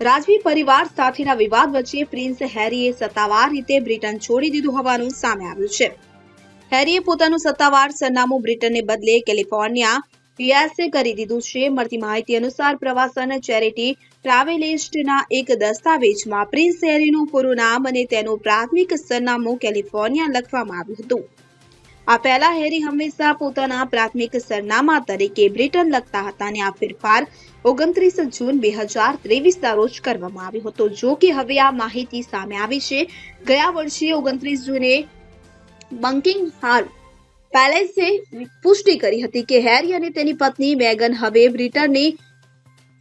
રાજવી પરિવાર સાથેના વિવાદ વચ્ચે પ્રિન્સ હેરીએ સત્તાવાર રીતે બ્રિટન છોડી દીધું હોવાનું સામે આવ્યું છે. હેરીએ પોતાનું સત્તાવાર સરનામું બ્રિટનને બદલે કેલિફોર્નિયા યુએસએ કરી દીધું છે. મળતી માહિતી અનુસાર પ્રવાસન ચેરિટી ટ્રાવેલિસ્ટના એક દસ્તાવેજમાં પ્રિન્સ હેરીનું પૂરું નામ અને તેનું પ્રાથમિક સરનામું કેલિફોર્નિયા લખવામાં આવ્યું હતું. આ પહેલા હેરી હંમેશા પોતાના પ્રાથમિક સરનામા તરીકે બ્રિટન લખતા હતા અને આ ફેરફાર ઓગણત્રીસ જૂન બે હજાર ત્રેવીસના રોજ કરવામાં આવ્યો હતો. જો કે હવે આ માહિતી સામે આવી છે. ગયા વર્ષે ઓગણત્રીસ જૂને બંકિંગ હાલ પેલેસે પુષ્ટિ કરી હતી કે હેરી અને તેની પત્ની મેગન હવે બ્રિટનની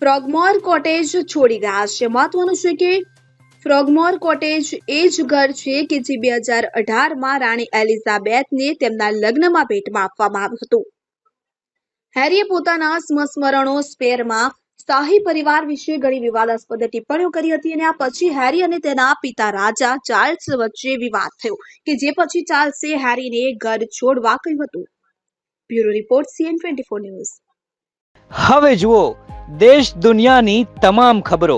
પ્રોગમોર કોટેજ છોડી ગયા છે. મહત્વનું છે કે ફ્રોગમોર કોટેજ એ જ ઘર છે કે જે બે હજાર અઢારમાં રાણી એલિઝાબેથને તેમના લગ્નમાં ભેટમાં આપવામાં આવ્યું હતું. હેરીએ પોતાના સ્મસ્મરણો સ્પેરમાં શાહી પરિવાર વિશે ઘણી વિવાદાસ્પદ ટિપ્પણીઓ કરી હતી અને આ પછી હેરી અને તેના પિતા રાજા ચાર્લ્સ વચ્ચે વિવાદ થયો કે જે પછી ચાર્લ્સે હેરીને ઘર છોડવા કહ્યું હતું. Bureau report CN twenty news. હવે જુઓ, દેશ દુનિયાની તમામ ખબરો